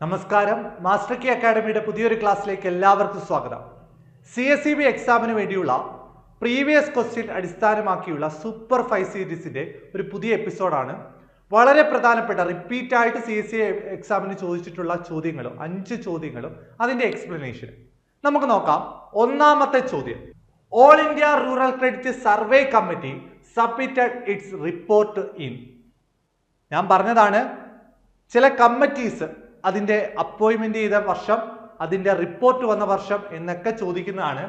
നമസ്കാരം. Master K അക്കാഡമിയുടെ പുതിയൊരു ക്ലാസ്സിലേക്ക് എല്ലാവർക്കും സ്വാഗതം. സി എസ് സി ബി എക്സാമിന് വേണ്ടിയുള്ള പ്രീവിയസ് ക്വസ്റ്റ്യൻ അടിസ്ഥാനമാക്കിയുള്ള സൂപ്പർ ഫൈവ് സീരീസിന്റെ ഒരു പുതിയ എപ്പിസോഡാണ് വളരെ പ്രധാനപ്പെട്ട റിപ്പീറ്റായിട്ട് സി എസ് സി എക്സാമിന് ചോദിച്ചിട്ടുള്ള ചോദ്യങ്ങളും അഞ്ച് ചോദ്യങ്ങളും അതിന്റെ എക്സ്പ്ലനേഷൻ നമുക്ക് നോക്കാം. ഒന്നാമത്തെ ചോദ്യം. All India rural credit survey committee submitted its report in ഞാൻ പറഞ്ഞതാണ് ചില കമ്മിറ്റീസ് അതിന്റെ അപ്പോയിൻമെന്റ് ചെയ്ത വർഷം അതിന്റെ റിപ്പോർട്ട് വന്ന വർഷം എന്നൊക്കെ ചോദിക്കുന്നതാണ്.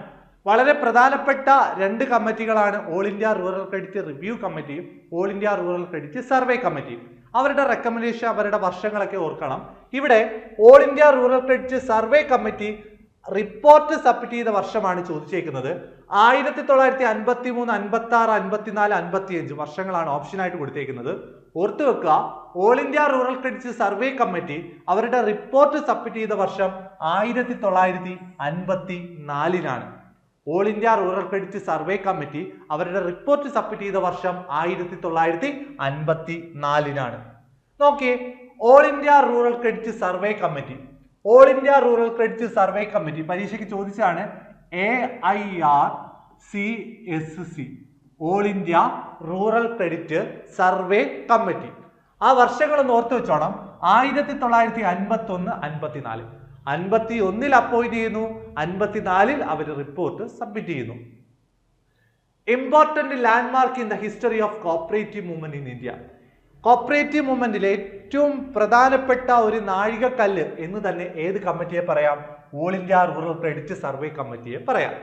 വളരെ പ്രധാനപ്പെട്ട രണ്ട് കമ്മിറ്റികളാണ് all India rural credit review കമ്മിറ്റിയും all India rural credit survey കമ്മിറ്റിയും അവരുടെ റെക്കമെൻഡേഷൻ അവരുടെ വർഷങ്ങളൊക്കെ ഓർക്കണം. ഇവിടെ all India rural credit survey committee report submit ചെയ്ത വർഷമാണ് ചോദിച്ചേക്കുന്നത്. ആയിരത്തി തൊള്ളായിരത്തി അൻപത്തി മൂന്ന് അൻപത്തി ആറ് അൻപത്തിനാല് അൻപത്തി അഞ്ച് വർഷങ്ങളാണ് ഓപ്ഷനായിട്ട് കൊടുത്തേക്കുന്നത്. ഓർത്തു വെക്കുക all India rural credit survey committee അവരുടെ റിപ്പോർട്ട് സബ്മിറ്റ് ചെയ്ത വർഷം ആയിരത്തി തൊള്ളായിരത്തി അൻപത്തി നാലിനാണ് all India rural credit survey committee അവരുടെ റിപ്പോർട്ട് സബ്മിറ്റ് ചെയ്ത വർഷം ആയിരത്തി തൊള്ളായിരത്തി അൻപത്തി നാലിനാണ് നോക്കിയേ all India rural credit survey committee all India rural credit survey committee പരീക്ഷയ്ക്ക് ചോദിച്ചാണ് A I R C S C all India rural credit survey committee ആ വർഷങ്ങളൊന്ന് ഓർത്ത് വെച്ചോണം. ആയിരത്തി തൊള്ളായിരത്തി അൻപത്തി ഒന്ന് അൻപത്തിനാല്. അൻപത്തി ഒന്നിൽ അപ്പോയിന്റ് ചെയ്യുന്നു. അൻപത്തിനാലിൽ അവർ റിപ്പോർട്ട് സബ്മിറ്റ് ചെയ്യുന്നു. Important landmark in the history of cooperative movement in India cooperative മൂവ്മെന്റിലെ ഏറ്റവും പ്രധാനപ്പെട്ട ഒരു നാഴികക്കല്ല് എന്ന് തന്നെ ഏത് കമ്മിറ്റിയെ പറയാം? All India rural credit survey കമ്മിറ്റിയെ പറയാം.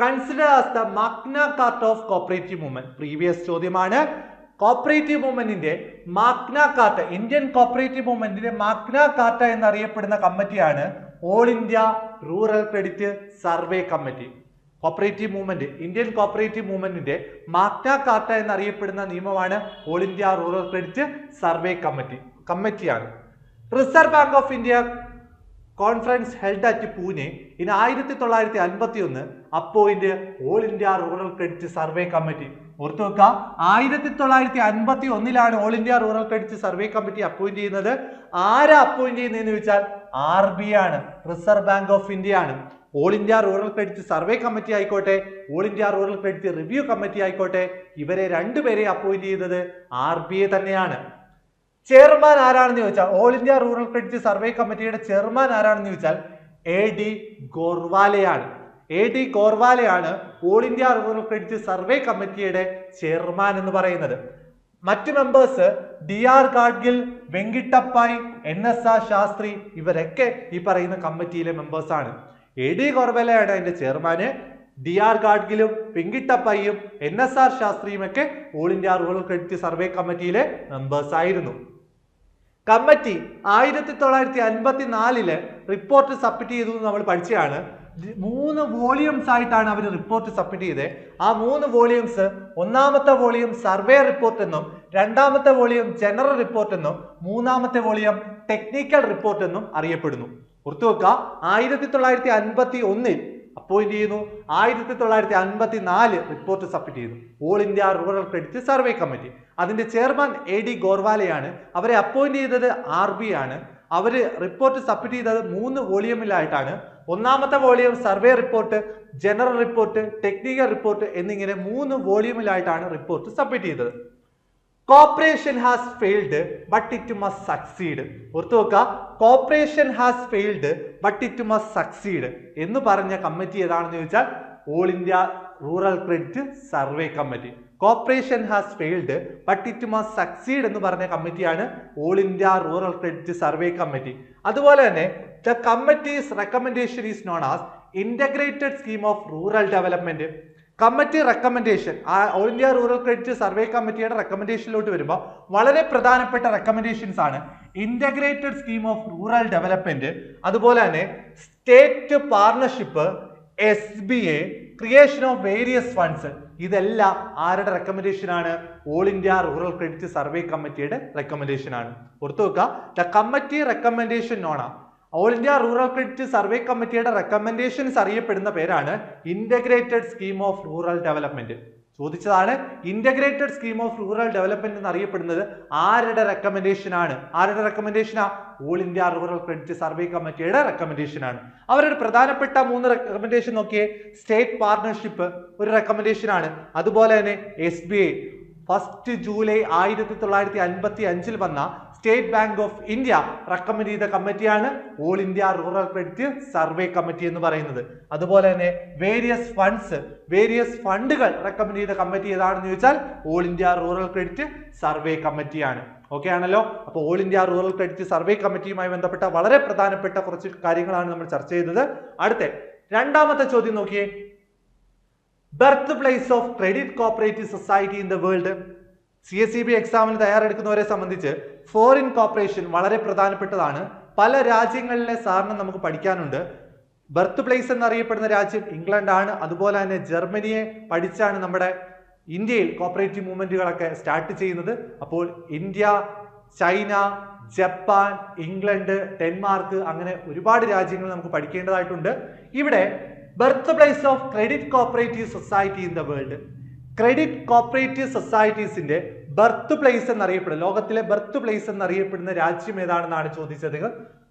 Consider as the Magna Carta of cooperative movement previous ചോദ്യമാണ്. കോപ്പറേറ്റീവ് മൂവ്മെന്റിന്റെ മാഗ്ന കാർട്ട ഇന്ത്യൻ കോപ്പറേറ്റീവ് മൂവ്മെന്റിന്റെ മാഗ്ന കാർട്ട എന്നറിയപ്പെടുന്ന കമ്മിറ്റിയാണ് all India rural credit survey committee. Cooperative movement Indian cooperative മൂവ്മെന്റിന്റെ MACTA Carta എന്നറിയപ്പെടുന്ന നിയമമാണ് all India rural credit survey committee കമ്മിറ്റിയാണ്. Reserve Bank of India conference held at Pune in ആയിരത്തി തൊള്ളായിരത്തി അൻപത്തി ഒന്ന് appoint all India rural credit survey committee. ഓർത്തു വെക്കുക ആയിരത്തി തൊള്ളായിരത്തി അൻപത്തി ഒന്നിലാണ് all India rural credit survey committee appoint ചെയ്യുന്നത്. ആരാ അപ്പോയിന്റ് ചെയ്യുന്നതെന്ന് ചോദിച്ചാൽ ആർ ബി ആണ് റിസർവ് ബാങ്ക് ഓഫ് ഇന്ത്യ ആണ് all India rural credit survey committee ആയിക്കോട്ടെ all India rural credit review committee ആയിക്കോട്ടെ ഇവരെ രണ്ടുപേരെ അപ്പോയിന്റ് ചെയ്തത് ആർ ബി ഐ തന്നെയാണ്. ചെയർമാൻ ആരാണെന്ന് ചോദിച്ചാൽ all India rural credit survey കമ്മിറ്റിയുടെ ചെയർമാൻ ആരാണെന്ന് ചോദിച്ചാൽ എ ഡി ഗോർവാലയാണ്. A D ഗോർവാലയാണ് all India rural credit survey കമ്മിറ്റിയുടെ ചെയർമാൻ എന്ന് പറയുന്നത്. മറ്റു members D R Gadgil Venkatappiah N S R Sastry ഇവരൊക്കെ ഈ പറയുന്ന കമ്മിറ്റിയിലെ മെമ്പേഴ്സാണ് എ ഡി ഗോർവാലയാണ് അതിന്റെ ചെയർമാന് ഡി ആർ ഗാഡ്ഗിലും വെങ്കിട്ടപ്പയ്യും എൻ എസ് ആർ ശാസ്ത്രിയും ഒക്കെ all India rural credit survey കമ്മിറ്റിയിലെ members ആയിരുന്നു. കമ്മിറ്റി ആയിരത്തി തൊള്ളായിരത്തി അൻപത്തി നാലിൽ റിപ്പോർട്ട് സബ്മിറ്റ് ചെയ്തു എന്ന് നമ്മൾ പഠിച്ചതാണ്. മൂന്ന് വോളിയംസ് ആയിട്ടാണ് അവർ റിപ്പോർട്ട് സബ്മിറ്റ് ചെയ്തത് ആ മൂന്ന് വോളിയംസ് ഒന്നാമത്തെ വോളിയം സർവേ റിപ്പോർട്ട് എന്നും രണ്ടാമത്തെ വോളിയം ജനറൽ റിപ്പോർട്ട് എന്നും മൂന്നാമത്തെ വോളിയം ടെക്നിക്കൽ റിപ്പോർട്ട് എന്നും അറിയപ്പെടുന്നു. ഓർത്തു വെക്കുക ആയിരത്തി തൊള്ളായിരത്തി അൻപത്തി ഒന്നിൽ അപ്പോയിന്റ് ചെയ്യുന്നു? ആയിരത്തി തൊള്ളായിരത്തി അൻപത്തി നാല് റിപ്പോർട്ട് സബ്മിറ്റ് ചെയ്യുന്നു all India rural credit survey committee അതിന്റെ ചെയർമാൻ എ ഡി ഗോർവാലയാണ് അവരെ അപ്പോയിന്റ് ചെയ്തത് ആർ ബി ആണ്. അവർ റിപ്പോർട്ട് സബ്മിറ്റ് ചെയ്തത് മൂന്ന് വോളിയമിലായിട്ടാണ് ഒന്നാമത്തെ volume survey report general report technical report എന്നിങ്ങനെ മൂന്ന് വോളിയമിലായിട്ടാണ് റിപ്പോർട്ട് സബ്മിറ്റ് ചെയ്തത്. Cooperation has failed but it must succeed ഓർത്തു നോക്കുക. Cooperation has failed but it must succeed എന്ന് പറഞ്ഞ കമ്മിറ്റി ഏതാണെന്ന് ചോദിച്ചാൽ all India rural credit survey committee cooperation has failed but it must succeed എന്ന് പറഞ്ഞ കമ്മിറ്റിയാണ് all India rural credit survey committee അതുപോലെ തന്നെ the committee's recommendation is known as integrated scheme of rural development committee recommendation all India rural credit survey കമ്മിറ്റിയുടെ റെക്കമെൻഡേഷനിലോട്ട് വരുമ്പോൾ വളരെ പ്രധാനപ്പെട്ട റെക്കമെൻഡേഷൻസ് ആണ്. Integrated scheme of rural development അതുപോലെ തന്നെ state partnership S B A creation of various funds ഇതെല്ലാം ആരുടെ റെക്കമെൻഡേഷൻ ആണ്? All India rural credit survey കമ്മിറ്റിയുടെ റെക്കമെൻഡേഷൻ ആണ്. ഓർത്തു വെക്കുക the committee recommendation known all India rural credit survey കമ്മിറ്റിയുടെ റെക്കമെൻഡേഷൻസ് അറിയപ്പെടുന്ന പേരാണ് integrated scheme of rural development ചോദിച്ചതാണ് integrated scheme of rural development എന്ന് അറിയപ്പെടുന്നത് ആരുടെ റെക്കമെൻഡേഷൻ ആണ്? ആരുടെ റെക്കമെൻഡേഷനാ all India rural credit survey കമ്മിറ്റിയുടെ റെക്കമെൻഡേഷൻ ആണ്. അവരുടെ പ്രധാനപ്പെട്ട മൂന്ന് റെക്കമെൻഡേഷൻ നോക്കിയേ സ്റ്റേറ്റ് പാർട്ണർഷിപ്പ് ഒരു റെക്കമെൻഡേഷൻ ആണ്. അതുപോലെ തന്നെ S B I first July ആയിരത്തി തൊള്ളായിരത്തി അൻപത്തി അഞ്ചിൽ വന്ന State Bank of India recommend ചെയ്ത കമ്മിറ്റിയാണ് all India rural credit survey committee എന്ന് പറയുന്നത്. അതുപോലെ തന്നെ വേരിയസ് ഫണ്ട്സ് വേരിയസ് ഫണ്ടുകൾ റെക്കമെൻഡ് ചെയ്ത കമ്മിറ്റി ഏതാണെന്ന് ചോദിച്ചാൽ all India rural credit survey കമ്മിറ്റിയാണ്. ഓക്കെ ആണല്ലോ? അപ്പോൾ all India rural credit survey കമ്മിറ്റിയുമായി ബന്ധപ്പെട്ട വളരെ പ്രധാനപ്പെട്ട കുറച്ച് കാര്യങ്ങളാണ് നമ്മൾ ചർച്ച ചെയ്തത്. അടുത്ത രണ്ടാമത്തെ ചോദ്യം നോക്കിയേ. Birth place of credit cooperative society in the world C S C B എക്സാമിന് തയ്യാറെടുക്കുന്നവരെ സംബന്ധിച്ച് ഫോറിൻ കോപ്പറേഷൻ വളരെ പ്രധാനപ്പെട്ടതാണ്. പല രാജ്യങ്ങളിലെ സാറിന് നമുക്ക് പഠിക്കാനുണ്ട്. ബർത്ത് പ്ലേസ് എന്നറിയപ്പെടുന്ന രാജ്യം ഇംഗ്ലണ്ട് ആണ് അതുപോലെ തന്നെ ജർമ്മനിയെ പഠിച്ചാണ് നമ്മുടെ ഇന്ത്യയിൽ കോപ്പറേറ്റീവ് മൂവ്മെന്റുകളൊക്കെ സ്റ്റാർട്ട് ചെയ്യുന്നത്. അപ്പോൾ India China Japan England Denmark അങ്ങനെ ഒരുപാട് രാജ്യങ്ങൾ നമുക്ക് പഠിക്കേണ്ടതായിട്ടുണ്ട്. ഇവിടെ birth place of credit cooperative society in the world credit cooperative സൊസൈറ്റീസിന്റെ birth place എന്നറിയപ്പെടുന്നത് ലോകത്തിലെ ബർത്ത് പ്ലേസ് എന്നറിയപ്പെടുന്ന രാജ്യം ഏതാണെന്നാണ് ചോദിച്ചത്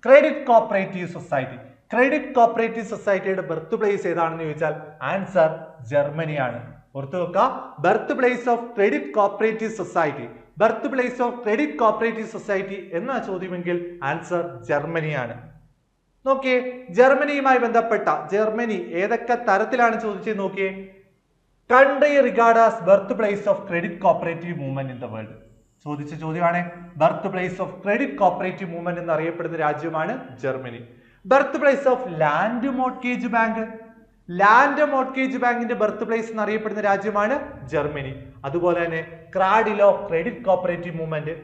credit cooperative society credit cooperative സൊസൈറ്റിയുടെ ബർത്ത് പ്ലേസ് ഏതാണെന്ന് ചോദിച്ചാൽ ആൻസർ ജർമ്മനിയാണ്. ഓർത്തു വെക്കുക birth place of credit cooperative society birth place of credit cooperative society എന്ന ചോദ്യമെങ്കിൽ ആൻസർ ജർമ്മനിയാണ്. നോക്കിയേ ജർമ്മനിയുമായി ബന്ധപ്പെട്ട ജർമ്മനി ഏതൊക്കെ തരത്തിലാണ് ചോദിച്ചത് നോക്കിയേ? Country regard as birth place of credit cooperative movement in the world ചോദിച്ച ചോദ്യമാണ് birth place of credit cooperative movement എന്ന് അറിയപ്പെടുന്ന രാജ്യമാണ് Germany. Birth place of land mortgage bank land mortgage ബാങ്കിന്റെ ബർത്ത് പ്ലേസ് എന്ന് അറിയപ്പെടുന്ന രാജ്യമാണ് ജർമ്മനി. അതുപോലെ തന്നെ cradle of credit cooperative movement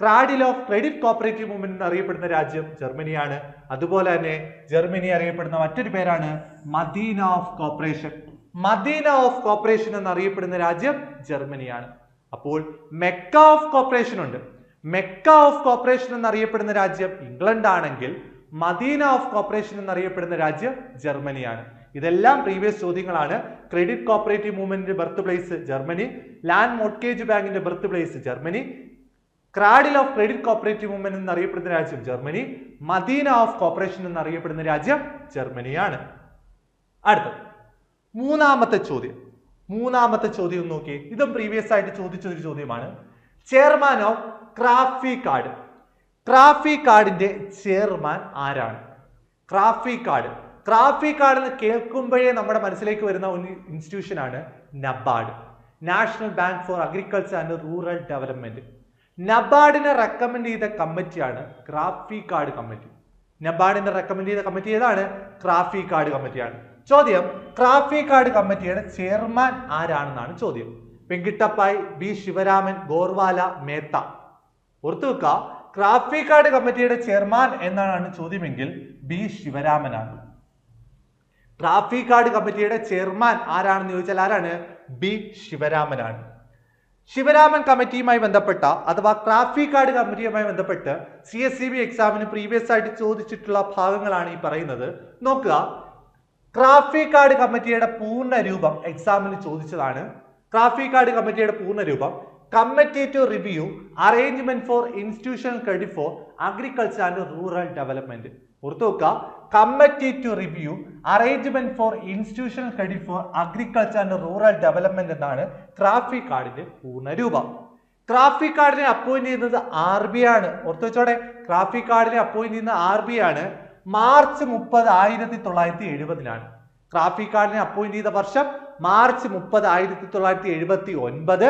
cradle of credit cooperative movement എന്നറിയപ്പെടുന്ന രാജ്യം ജർമ്മനിയാണ്. അതുപോലെ തന്നെ ജർമ്മനി അറിയപ്പെടുന്ന മറ്റൊരു പേരാണ് Medina of cooperation. Medina of cooperation എന്നറിയപ്പെടുന്ന രാജ്യം ജർമ്മനിയാണ്. അപ്പോൾ മെക്ക ഓഫ് കോപ്പറേഷൻ ഉണ്ട്. മെക്ക ഓഫ് കോപ്പറേഷൻ എന്നറിയപ്പെടുന്ന രാജ്യം ഇംഗ്ലണ്ട് ആണെങ്കിൽ മദീന ഓഫ് കോപ്പറേഷൻ എന്നറിയപ്പെടുന്ന രാജ്യം ജർമ്മനിയാണ്. ഇതെല്ലാം പ്രീവിയസ് ചോദ്യങ്ങളാണ്. Credit cooperative മൂവ്മെന്റിന്റെ birth place Germany land mortgage ബാങ്കിന്റെ birth place Germany cradle of credit cooperative movement എന്നറിയപ്പെടുന്ന രാജ്യം ജർമ്മനി മദീന ഓഫ് കോപ്പറേഷൻ എന്നറിയപ്പെടുന്ന രാജ്യം ജർമ്മനിയാണ്. അടുത്തത് മൂന്നാമത്തെ ചോദ്യം. മൂന്നാമത്തെ ചോദ്യം നോക്കി ഇതും പ്രീവിയസ് ആയിട്ട് ചോദിച്ച ഒരു ചോദ്യമാണ്. ചെയർമാൻ ഓഫ് ക്രാഫി കാർഡ് ക്രാഫി കാർഡിന്റെ ചെയർമാൻ ആരാണ്? ക്രാഫി കാർഡ് ക്രാഫി കാർഡ് എന്ന് കേൾക്കുമ്പോഴേ നമ്മുടെ മനസ്സിലേക്ക് വരുന്ന ഒരു ഇൻസ്റ്റിറ്റ്യൂഷൻ ആണ് NABARD. National bank for agriculture and rural development. നബാർഡിനെ recommend ചെയ്ത കമ്മിറ്റിയാണ് ക്രാഫി കാർഡ് കമ്മിറ്റി നബാർഡിനെ റെക്കമെൻഡ് ചെയ്ത കമ്മിറ്റി ഏതാണ്? ക്രാഫി കാർഡ് കമ്മിറ്റിയാണ് ചോദ്യം ക്രാഫി കാർഡ് കമ്മിറ്റിയുടെ ചെയർമാൻ ആരാണെന്നാണ് ചോദ്യം. വെങ്കിട്ടപ്പായ് ബി ശിവരാമൻ ഗോർവാല മേത്ത. ഓർത്തു വെക്കുക ക്രാഫി കാർഡ് കമ്മിറ്റിയുടെ ചെയർമാൻ എന്നാണ് ചോദ്യമെങ്കിൽ ബി ശിവരാമനാണ്. ട്രാഫിക് കാർഡ് കമ്മിറ്റിയുടെ ചെയർമാൻ ആരാണെന്ന് ചോദിച്ചാൽ ആരാണ്? ബി ശിവരാമനാണ്. ശിവരാമൻ കമ്മിറ്റിയുമായി ബന്ധപ്പെട്ട അഥവാ ട്രാഫിക് കാർഡ് കമ്മിറ്റിയുമായി ബന്ധപ്പെട്ട് സി എസ് സി ബി എക്സാമിന് പ്രീവിയസ് ആയിട്ട് ചോദിച്ചിട്ടുള്ള ഭാഗങ്ങളാണ് ഈ പറയുന്നത്. നോക്കുക. ട്രാഫിക് കാർഡ് കമ്മിറ്റിയുടെ പൂർണ രൂപം എക്സാമിന് ചോദിച്ചതാണ്. ട്രാഫിക് കാർഡ് കമ്മിറ്റിയുടെ പൂർണ രൂപം. Committee to review arrangement for institutional credit for agriculture and rural development ഓർത്തു നോക്കുക. Committee to review arrangement for institutional credit for agriculture and rural development എന്നാണ് ക്രാഫി കാർഡിന്റെ പൂർണ രൂപം ട്രാഫിക് കാർഡിനെ അപ്പോയിന്റ് ചെയ്യുന്നത് ആർ ബി ആണ്. ഓർത്തു വെച്ചോടെ ക്രാഫി കാർഡിനെ അപ്പോയിന്റ് ചെയ്യുന്ന ആർ ബി ആണ് മാർച്ച് മുപ്പത് ആയിരത്തി തൊള്ളായിരത്തി എഴുപതിലാണ് ക്രാഫി കാർഡിനെ അപ്പോയിന്റ് ചെയ്ത വർഷം മാർച്ച് മുപ്പത് ആയിരത്തി തൊള്ളായിരത്തി എഴുപത്തി ഒൻപത്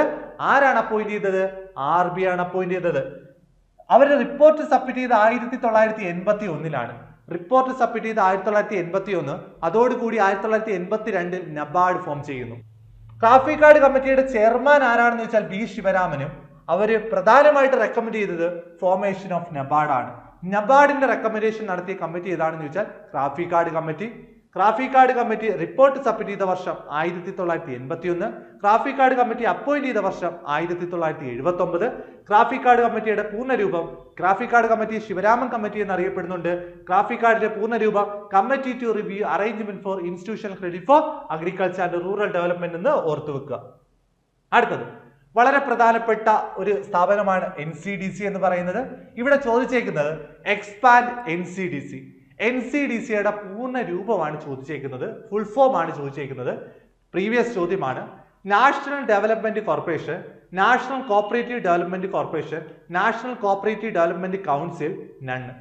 ആരാണ് അപ്പോയിന്റ് ചെയ്തത്? ആർ ബി ആണ് അപ്പോയിന്റ് ചെയ്തത്. അവരുടെ റിപ്പോർട്ട് സബ്മിറ്റ് ചെയ്ത് ആയിരത്തി തൊള്ളായിരത്തി എൺപത്തി ഒന്നിലാണ് റിപ്പോർട്ട് സബ്മിറ്റ് ചെയ്ത് ആയിരത്തി തൊള്ളായിരത്തി എൺപത്തി ഒന്ന് അതോടുകൂടി ആയിരത്തി തൊള്ളായിരത്തി എൺപത്തി രണ്ടിൽ നബാർഡ് ഫോം ചെയ്യുന്നു കാർഡ് കമ്മിറ്റിയുടെ ചെയർമാൻ ആരാണെന്ന് വെച്ചാൽ ബി ശിവരാമനും അവർ പ്രധാനമായിട്ട് റെക്കമെൻഡ് ചെയ്തത് ഫോർമേഷൻ ഓഫ് നബാർഡ് ആണ്. നബാർഡിന്റെ റെക്കമെൻഡേഷൻ നടത്തിയ കമ്മിറ്റി ഏതാണെന്ന് ചോദിച്ചാൽ CRAFICARD committee CRAFICARD committee report submit ചെയ്ത വർഷം ആയിരത്തി തൊള്ളായിരത്തി എൺപത്തി ഒന്ന് ട്രാഫിക് കാർഡ് കമ്മിറ്റി അപ്പോയിന്റ് ചെയ്ത വർഷം ആയിരത്തി തൊള്ളായിരത്തി എഴുപത്തി ഒമ്പത് ട്രാഫിക് കാർഡ് കമ്മിറ്റിയുടെ പൂർണരൂപം കാർഡ് കമ്മിറ്റി ശിവരാമൻ കമ്മിറ്റി എന്ന് അറിയപ്പെടുന്നുണ്ട് ട്രാഫിക് കാർഡിന്റെ പൂർണരൂപം committee to review arrangement for institutional credit for agriculture and rural development എന്ന് ഓർത്തു വെക്കുക. അടുത്തത് വളരെ പ്രധാനപ്പെട്ട ഒരു സ്ഥാപനമാണ് എൻ സി ഡി സി എന്ന് പറയുന്നത്. ഇവിടെ ചോദിച്ചേക്കുന്നത് expand N C D C N C D സിയുടെ പൂർണ രൂപമാണ് ചോദിച്ചേക്കുന്നത് ഫുൾ ഫോം ആണ് ചോദിച്ചേക്കുന്നത്. പ്രീവിയസ് ചോദ്യമാണ്. National development corporation national cooperative development corporation national cooperative development council none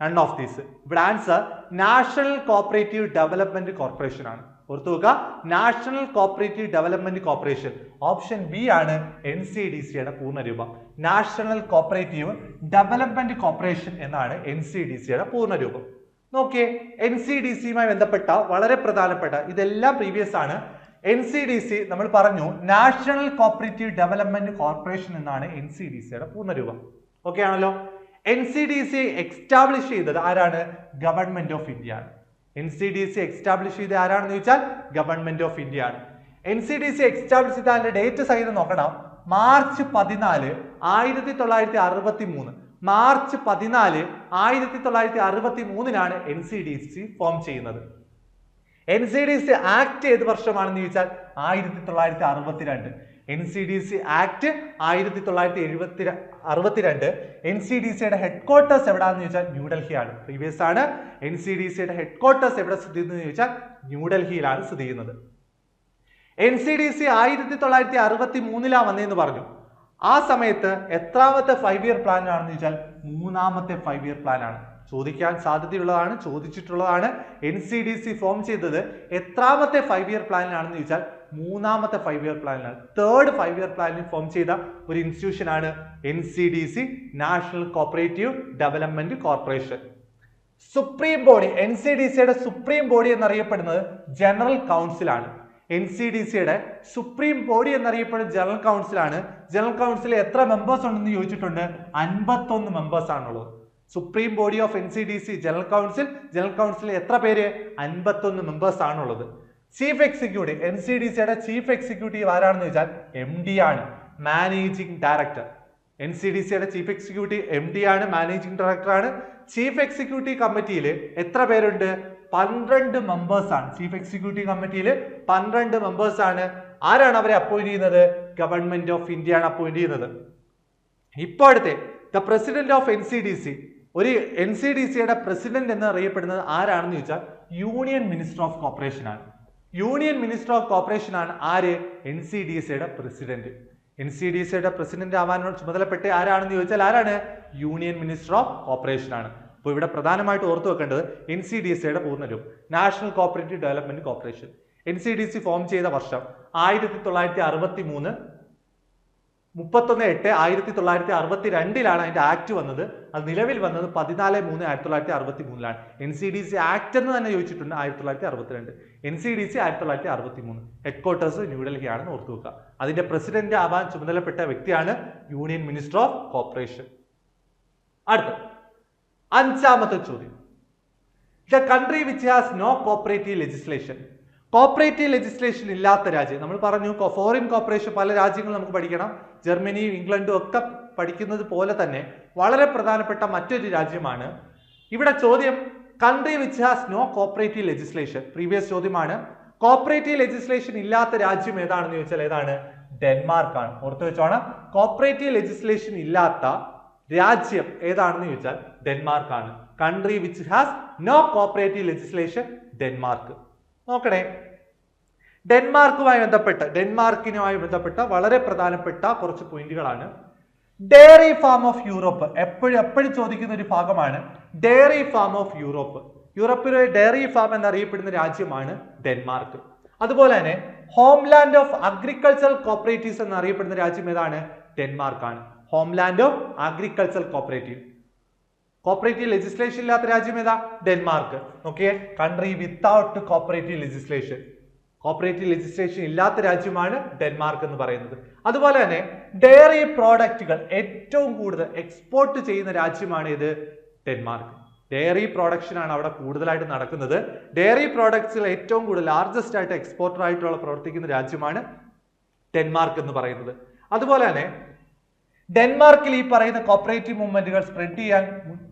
none of these ഇവിടെ answer national cooperative development corporation ആണ്. ഓർത്തു നോക്കുക national cooperative development corporation option B ആണ് എൻ സി ഡി സിയുടെ പൂർണരൂപം നാഷണൽ കോപ്പറേറ്റീവ് ഡെവലപ്മെന്റ് കോർപ്പറേഷൻ എന്നാണ് N C D സിയുടെ പൂർണരൂപം നോക്കിയേ എൻ സി ഡി സിയുമായി ബന്ധപ്പെട്ട വളരെ പ്രധാനപ്പെട്ട ഇതെല്ലാം പ്രീവിയസ് ആണ്. എൻ സി ഡി സി നമ്മൾ പറഞ്ഞു നാഷണൽ കോപ്പറേറ്റീവ് ഡെവലപ്മെന്റ് കോർപ്പറേഷൻ എന്നാണ് എൻ സി ഡി സിയുടെ പൂർണരൂപം. ഓക്കെ ആണല്ലോ? N C D C establish ചെയ്തത് ആരാണ്? ഗവൺമെന്റ് ഓഫ് ഇന്ത്യ ആണ്. N C D C establish ചെയ്ത് ആരാണെന്ന് ചോദിച്ചാൽ ഗവൺമെന്റ് ഓഫ് ഇന്ത്യ ആണ്. N C D C establish ചെയ്ത അതിന്റെ ഡേറ്റ് സഹിതം നോക്കണം. മാർച്ച് പതിനാല് ആയിരത്തി തൊള്ളായിരത്തി അറുപത്തി മൂന്ന് മാർച്ച് പതിനാല് ആയിരത്തി തൊള്ളായിരത്തി അറുപത്തി മൂന്നിനാണ് N C D C form ചെയ്യുന്നത്. N C D C act ഏത് വർഷമാണെന്ന് ചോദിച്ചാൽ ആയിരത്തി തൊള്ളായിരത്തി അറുപത്തിരണ്ട്. N C D C act ആയിരത്തി തൊള്ളായിരത്തി എഴുപത്തി അറുപത്തിരണ്ട്. എൻ സി ഡി സിയുടെ ഹെഡ് ക്വാർട്ടേഴ്സ് എവിടെയാണെന്ന് ചോദിച്ചാൽ ന്യൂഡൽഹിയാണ് പ്രീവിയസ് ആണ്. എൻ സി ഡി സിയുടെ ഹെഡ് ക്വാർട്ടേഴ്സ് എവിടെ സ്ഥിതി ചെയ്യുന്നത് ചോദിച്ചാൽ ന്യൂഡൽഹിയിലാണ് സ്ഥിതി ചെയ്യുന്നത്. എൻ സി ഡി സി ആയിരത്തി തൊള്ളായിരത്തി അറുപത്തി മൂന്നിലാണ് വന്നതെന്ന് പറഞ്ഞു. ആ സമയത്ത് എത്രാമത്തെ ഫൈവ് ഇയർ പ്ലാൻ ആണെന്ന് ചോദിച്ചാൽ മൂന്നാമത്തെ ഫൈവ് ഇയർ പ്ലാൻ ആണ്. ചോദിക്കാൻ സാധ്യതയുള്ളതാണ് ചോദിച്ചിട്ടുള്ളതാണ്. N C D C form ചെയ്തത് എത്രാമത്തെ ഫൈവ് ഇയർ പ്ലാനിലാണെന്ന് ചോദിച്ചാൽ മൂന്നാമത്തെ ഫൈവ് ഇയർ പ്ലാനിലാണ് തേർഡ് ഫൈവ് ഇയർ പ്ലാനിൽ ഫോം ചെയ്ത ഒരു ഇൻസ്റ്റിറ്റ്യൂഷൻ ആണ് N C D C national cooperative development corporation supreme body N C D സിയുടെ സുപ്രീം ബോഡി എന്നറിയപ്പെടുന്നത് ജനറൽ കൗൺസിലാണ് എൻ സി ഡി സിയുടെ സുപ്രീം ബോഡി എന്നറിയപ്പെടുന്ന ജനറൽ കൗൺസിലാണ് ജനറൽ കൗൺസിൽ എത്ര മെമ്പേഴ്സ് ഉണ്ടെന്ന് ചോദിച്ചിട്ടുണ്ട്? അൻപത്തൊന്ന് മെമ്പേഴ്സ് ആണുള്ളത്. Supreme body of N C D C general council general council എത്ര പേര്? അൻപത്തൊന്ന് മെമ്പേഴ്സ് ആണുള്ളത്. Chief executive N C D സിയുടെ ചീഫ് എക്സിക്യൂട്ടീവ് ആരാണെന്ന് ചോദിച്ചാൽ എം ഡി ആണ്. Managing director N C D സിയുടെ ചീഫ് എക്സിക്യൂട്ടീവ് എം ഡി ആണ്. മാനേജിംഗ് ഡയറക്ടർ ആണ്. ചീഫ് എക്സിക്യൂട്ടീവ് കമ്മിറ്റിയിൽ എത്ര പേരുണ്ട്? പന്ത്രണ്ട് മെമ്പേഴ്സാണ് ചീഫ് എക്സിക്യൂട്ടീവ് കമ്മിറ്റിയിൽ പന്ത്രണ്ട് മെമ്പേഴ്സാണ് ആരാണ് അവരെ അപ്പോയിന്റ് ചെയ്യുന്നത്? ഗവൺമെന്റ് ഓഫ് ഇന്ത്യ ആണ് അപ്പോയിന്റ് ചെയ്യുന്നത്. ഇപ്പോൾ അടുത്തെ the president of N C D C ഒരു എൻ സി ഡി സിയുടെ പ്രസിഡന്റ് എന്ന് അറിയപ്പെടുന്നത് ആരാണെന്ന് ചോദിച്ചാൽ യൂണിയൻ മിനിസ്റ്റർ ഓഫ് കോർപ്പറേഷൻ ആണ്. യൂണിയൻ മിനിസ്റ്റർ ഓഫ് കോർപ്പറേഷൻ ആണ് ആര്? എൻ സി ഡി സിയുടെ പ്രസിഡന്റ് എൻ സി ഡി സിയുടെ പ്രസിഡന്റ് ആവാനുള്ള ചുമതലപ്പെട്ട ആരാണെന്ന് ചോദിച്ചാൽ ആരാണ്? യൂണിയൻ മിനിസ്റ്റർ ഓഫ് കോർപ്പറേഷൻ ആണ്. അപ്പോൾ ഇവിടെ പ്രധാനമായിട്ട് ഓർത്തു വെക്കേണ്ടത് എൻ സി ഡി സിയുടെ പൂർണരൂപം national cooperative development corporation N C D C form ചെയ്ത വർഷം ആയിരത്തി തൊള്ളായിരത്തി അറുപത്തി മൂന്ന് മുപ്പത്തൊന്ന് എട്ട് ആയിരത്തി തൊള്ളായിരത്തി അറുപത്തി രണ്ടിലാണ് അതിന്റെ ആക്ട് വന്നത്. അത് നിലവിൽ വന്നത് പതിനാല് മൂന്ന് ആയിരത്തി തൊള്ളായിരത്തി അറുപത്തി മൂന്നിലാണ് N C D C act എന്ന് തന്നെ ചോദിച്ചിട്ടുണ്ട് ആയിരത്തി തൊള്ളായിരത്തി അറുപത്തിരണ്ട് എൻ സി ഡി സി ആയിരത്തി തൊള്ളായിരത്തി അറുപത്തി മൂന്ന് ഹെഡ് ക്വാർട്ടേഴ്സ് ന്യൂഡൽഹിയാണെന്ന് ഓർത്തു വെക്കുക. അതിന്റെ പ്രസിഡന്റ് ആവാൻ ചുമതലപ്പെട്ട വ്യക്തിയാണ് യൂണിയൻ മിനിസ്റ്റർ ഓഫ് കോർപ്പറേഷൻ അടുത്ത അഞ്ചാമത്തെ ചോദ്യം. The country which has no cooperative legislation cooperative legislation ഇല്ലാത്ത രാജ്യം. നമ്മൾ പറഞ്ഞു ഫോറിൻ കോപ്പറേഷൻ പല രാജ്യങ്ങളും നമുക്ക് പഠിക്കണം. ജർമ്മനിയും ഇംഗ്ലണ്ടും ഒക്കെ പഠിക്കുന്നത് പോലെ തന്നെ വളരെ പ്രധാനപ്പെട്ട മറ്റൊരു രാജ്യമാണ്. ഇവിടെ ചോദ്യം country which has no cooperative legislation previous ചോദ്യമാണ് കോപ്പറേറ്റീവ് ലെജിസ്ലേഷൻ ഇല്ലാത്ത രാജ്യം ഏതാണെന്ന് ചോദിച്ചാൽ ഏതാണ്? ഡെൻമാർക്കാണ്. ഓർത്ത് വെച്ചോണം. കോപ്പറേറ്റീവ് ലെജിസ്ലേഷൻ ഇല്ലാത്ത രാജ്യം ഏതാണെന്ന് ചോദിച്ചാൽ ഡെൻമാർക്ക് ആണ് country which has no cooperative legislation Denmark. നോക്കണേ. ഡെൻമാർക്കുമായി ബന്ധപ്പെട്ട ഡെൻമാർക്കിനുമായി ബന്ധപ്പെട്ട വളരെ പ്രധാനപ്പെട്ട കുറച്ച് പോയിന്റുകളാണ്. ഡെയറി ഫാം ഓഫ് യൂറോപ്പ് എപ്പോഴും എപ്പോഴും ചോദിക്കുന്ന ഒരു ഭാഗമാണ് ഡെയറി ഫാം ഓഫ് യൂറോപ്പ്. യൂറോപ്പിലെ ഡെയറി ഫാം എന്നറിയപ്പെടുന്ന രാജ്യമാണ് ഡെൻമാർക്ക്. അതുപോലെ തന്നെ ഹോംലാൻഡ് ഓഫ് അഗ്രികൾച്ചറൽ കോപ്പറേറ്റീവ്സ് എന്നറിയപ്പെടുന്ന രാജ്യം ഏതാണ്? ഡെൻമാർക്കാണ്. Homeland of agricultural cooperative cooperative legislation ഇല്ലാത്ത രാജ്യം ഏതാ? Denmark okay country without cooperative legislation cooperative legislation ഇല്ലാത്ത രാജ്യമാണ് ഡെൻമാർക്ക് എന്ന് പറയുന്നത്. അതുപോലെ തന്നെ ഡെയറി പ്രോഡക്റ്റുകൾ ഏറ്റവും കൂടുതൽ എക്സ്പോർട്ട് ചെയ്യുന്ന രാജ്യമാണ് ഇത് ഡെൻമാർക്ക് ഡെയറി പ്രൊഡക്ഷൻ ആണ് അവിടെ കൂടുതലായിട്ട് നടക്കുന്നത്. ഡെയറി പ്രോഡക്ട്സിൽ ഏറ്റവും കൂടുതൽ ലാർജസ്റ്റ് ആയിട്ട് എക്സ്പോർട്ടർ ആയിട്ടുള്ള പ്രവർത്തിക്കുന്ന രാജ്യമാണ് ഡെൻമാർക്ക് എന്ന് പറയുന്നത്. അതുപോലെ തന്നെ ഡെൻമാർക്കിൽ ഈ പറയുന്ന കോപ്പറേറ്റീവ് മൂവ്മെന്റുകൾ സ്പ്രെഡ് ചെയ്യാൻ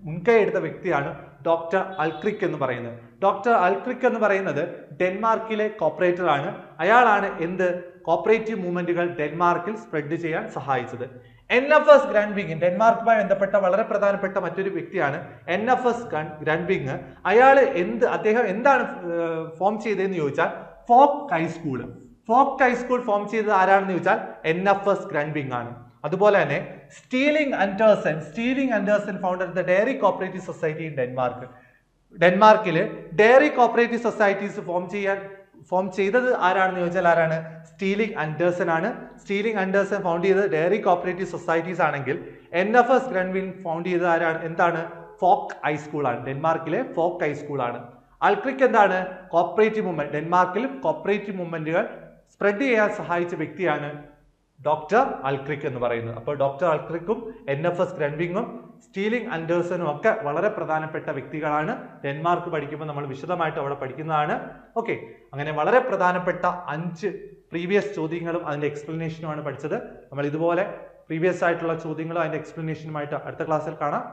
മുൻകൈ എടുത്ത വ്യക്തിയാണ് ഡോക്ടർ അൽക്രിക് എന്ന് പറയുന്നത്. ഡോക്ടർ അൽക്രിക് എന്ന് പറയുന്നത് ഡെൻമാർക്കിലെ കോപ്പറേറ്റർ ആണ്. അയാളാണ് എന്ത് കോപ്പറേറ്റീവ് മൂവ്മെന്റുകൾ ഡെൻമാർക്കിൽ സ്പ്രെഡ് ചെയ്യാൻ സഹായിച്ചത്. എൻ എഫ് എസ് ഗ്രാൻഡ്വിങ് ഡെൻമാർക്കുമായി ബന്ധപ്പെട്ട വളരെ പ്രധാനപ്പെട്ട മറ്റൊരു വ്യക്തിയാണ് എൻ എഫ് എസ് ഗ്രാൻഡ്വിങ് അയാൾ എന്ത് അദ്ദേഹം എന്താണ് ഫോം ചെയ്തതെന്ന് ചോദിച്ചാൽ folk high school folk high school form ചെയ്തത് ആരാണെന്ന് ചോദിച്ചാൽ എൻ എഫ് എസ് ഗ്രാൻഡ്വിങ് ആണ്. അതുപോലെ തന്നെ Stilling Andersen Stilling Andersen founder the dairy cooperative society in Denmark ഡെൻമാർക്കിൽ dairy cooperative societies form ചെയ്യാൻ ഫോം ചെയ്തത് ആരാണെന്ന് ചോദിച്ചാൽ ആരാണ്? സ്റ്റീലിംഗ് അൻഡേഴ്സൺ ആണ് സ്റ്റീലിംഗ് അൻഡേഴ്സൺ ഫൗണ്ട് ചെയ്തത് ഡയറി കോപ്പറേറ്റീവ് സൊസൈറ്റീസ് ആണെങ്കിൽ N F S Grundtvig found ചെയ്തത് ആരാണ്? എന്താണ്? ഫോക്ക് ഹൈസ്കൂളാണ് ഡെൻമാർക്കിലെ ഫോക്ക് ഹൈസ്കൂളാണ് അൾക്രിക് എന്താണ്? കോപ്പറേറ്റീവ് മൂവ്മെന്റ് ഡെൻമാർക്കിൽ കോപ്പറേറ്റീവ് മൂവ്മെന്റുകൾ സ്പ്രെഡ് ചെയ്യാൻ സഹായിച്ച വ്യക്തിയാണ് ഡോക്ടർ അൽക്രിക് എന്ന് പറയുന്നത് അപ്പോൾ ഡോക്ടർ അൽക്രിക്കും എൻ എഫ് എസ് ഗ്രൺവിങ്ങും സ്റ്റീലിംഗ് ആൻഡേഴ്സനും ഒക്കെ വളരെ പ്രധാനപ്പെട്ട വ്യക്തികളാണ്. ഡെൻമാർക്ക് പഠിക്കുമ്പോൾ നമ്മൾ വിശദമായിട്ട് അവിടെ പഠിക്കുന്നതാണ്. ഓക്കെ അങ്ങനെ വളരെ പ്രധാനപ്പെട്ട അഞ്ച് പ്രീവിയസ് ചോദ്യങ്ങളും അതിന്റെ എക്സ്പ്ലനേഷനുമാണ് പഠിച്ചത്. നമ്മൾ ഇതുപോലെ പ്രീവിയസ് ആയിട്ടുള്ള ചോദ്യങ്ങളും അതിന്റെ എക്സ്പ്ലനേഷനുമായിട്ട് അടുത്ത ക്ലാസ്സിൽ കാണാം.